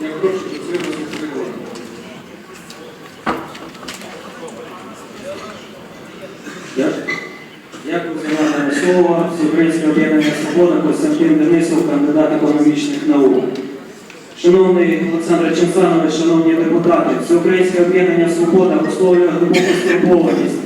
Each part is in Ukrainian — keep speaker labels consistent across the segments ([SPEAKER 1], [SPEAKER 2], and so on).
[SPEAKER 1] Дякую. За надане слово. Всеукраїнське об'єднання Свобода, Костянтин Денисов, кандидат економічних наук. Шановний Олександр Чемсанович, шановні депутати, Всеукраїнське об'єднання Свобода висловлює глибоку стурбованість.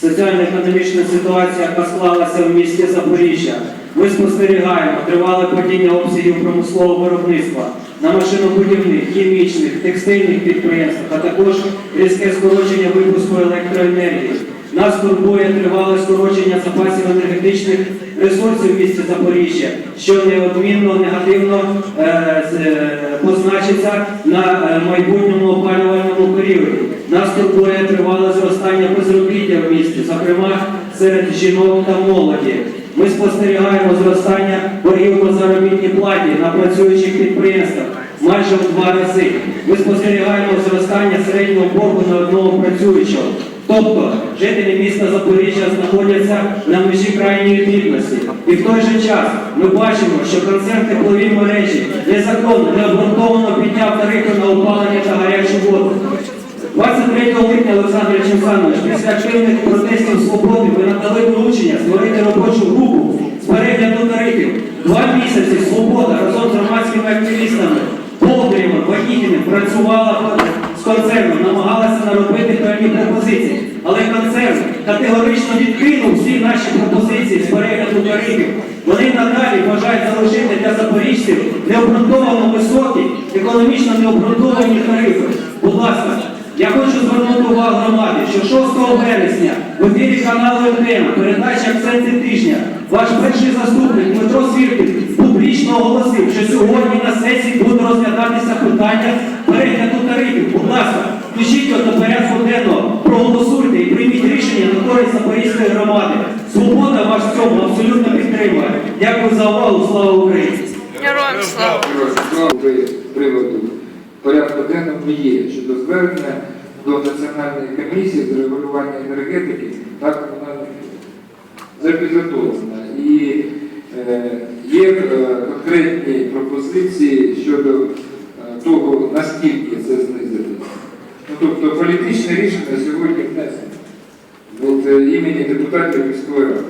[SPEAKER 1] Соціально-економічна ситуація, яка склалася в місті Запоріжжя. Ми спостерігаємо тривале падіння обсягів промислового виробництва на машинобудівних, хімічних, текстильних підприємствах, а також різке скорочення випуску електроенергії. Нас турбує тривале скорочення запасів енергетичних ресурсів в місті Запоріжжя, що неодмінно негативно е, е, позначиться на е, майбутньому опалювальному періоді. Нас турбує тривале зростання безробіття в місті, зокрема серед жінок та молоді. Ми спостерігаємо зростання боргів по заробітній платі на працюючих підприємствах майже в два рази. Ми спостерігаємо зростання середнього боргу на одного працюючого. Тобто жителі міста Запоріжжя знаходяться на межі крайньої бідності. І в той же час ми бачимо, що концерн теплові мережі незаконно, необґрунтовано підняв тарифи на опалення та гарячу воду. 23 липня Олександр Чемсанович, після активних протестів свободи ви надали доручення створити робочу групу з перегляду тарифів. Два місяці свобода разом з громадськими активістами Болдирєвим, Ванітіним працювала з концерном, намагалася наробити певні пропозиції. Але концерн категорично відкинув всі наші пропозиції з перегляду тарифів. Вони надалі бажають залишити для запоріжців необґрунтовано високі, економічно необґрунтовані тарифи. Будь ласка, я хочу звернути увагу громади, що 6 вересня в ефірі каналу МТМ передача акценти тижня. Ваш перший заступник Дмитро Свіркін публічно оголосив, що сьогодні на сесії буде розглядатися питання перегляду тарифів. Будь ласка, включіть до порядку денного, проголосуйте і прийміть рішення на користь Запорізької громади. Свобода вас в цьому абсолютно підтримує. Дякую за увагу. Слава Україні!
[SPEAKER 2] Героям слава!
[SPEAKER 3] Порядку денному є щодо звернення до Національної комісії з регулювання енергетики та комунальних вже підготовлена. І е, є е, конкретні пропозиції щодо е, того, наскільки це знизити. Ну, тобто політичне рішення сьогодні внесено від імені депутатів міської ради.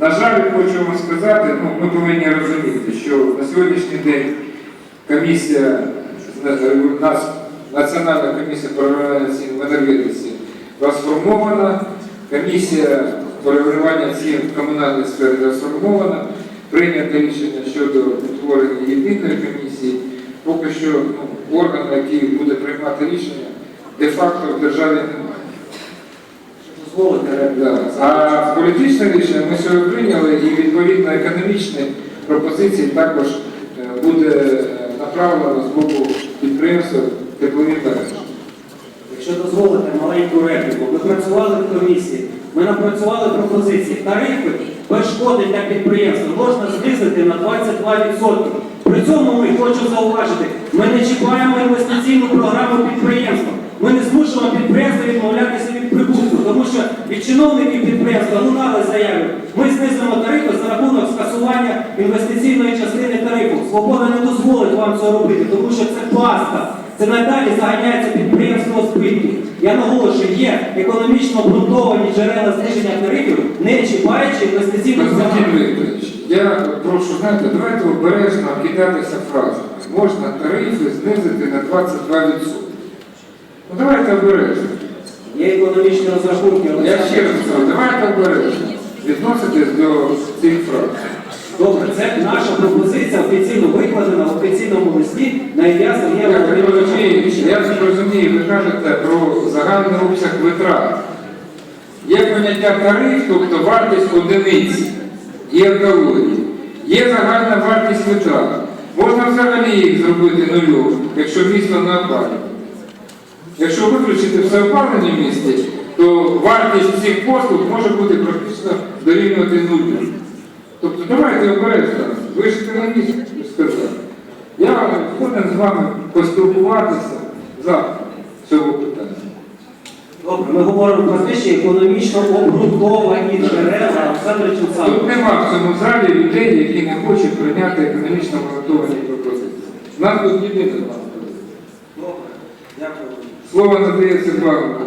[SPEAKER 3] На жаль, хочу вам сказати, ну, ми повинні розуміти, що на сьогоднішній день комісія, Національна комісія по регулювання цін в енергетиці розформована, комісія по регулювання цін в комунальній сфері розформована, прийнято рішення щодо утворення єдиної комісії. Поки що ну, орган, який буде приймати рішення, де-факто в державі немає.
[SPEAKER 1] Дозволите,
[SPEAKER 3] Да. А політичне рішення ми сьогодні прийняли і відповідно економічні пропозиції також е, буде е, направлено з боку підприємства теплові мережі.
[SPEAKER 1] Якщо дозволите маленьку репліку, ми працювали в комісії, ми напрацювали пропозиції. Тарифи без шкоди для підприємства можна знизити на 22%. При цьому ми хочу зауважити, ми не чіпаємо інвестиційну програму підприємства. Ми не змушуємо підприємства відмовлятися від прибутку, тому що від чиновників підприємства лунали заяви. Ми знизимо тарифи за рахунок скасування інвестиційної частини тарифу. Свобода не дозволить вам це робити, тому що це паска. Це надалі заганяється підприємство збитку. Я наголошую, є економічно обґрунтовані джерела зниження тарифів, не чіпаючи програму.
[SPEAKER 3] Вікторович, я прошу, знаєте, давайте обережно кидатися фразами. Можна тарифи знизити на 22%. Ну давайте обережно.
[SPEAKER 1] Є економічні розрахунки.
[SPEAKER 3] Я ще раз кажу, давайте обережно. Відноситись до цих фраз.
[SPEAKER 1] Добре, це наша пропозиція офіційно викладена в офіційному листі на ім'я Сергія
[SPEAKER 3] Я так
[SPEAKER 1] Володимировича
[SPEAKER 3] розумію, я так розумію, ви кажете про загальний обсяг витрат. Є поняття тариф, тобто вартість одиниці, є екології. Є загальна вартість витрат. Можна взагалі їх зробити нульовим, якщо місто не опалює. Якщо виключити все опалення в місті, то вартість цих послуг може бути практично дорівнювати нулю. Тобто давайте обережно, ви ж економіст, сказали. Я згоден з вами поспілкуватися за цього питання.
[SPEAKER 1] Добре, ми говоримо про те, що економічно обґрунтовані джерела Олександр
[SPEAKER 3] Тут нема в цьому залі людей, які не хочуть прийняти економічно обґрунтовані пропозиції. Нам тут єдине.
[SPEAKER 1] Добре, дякую.
[SPEAKER 3] Слово надається Бабу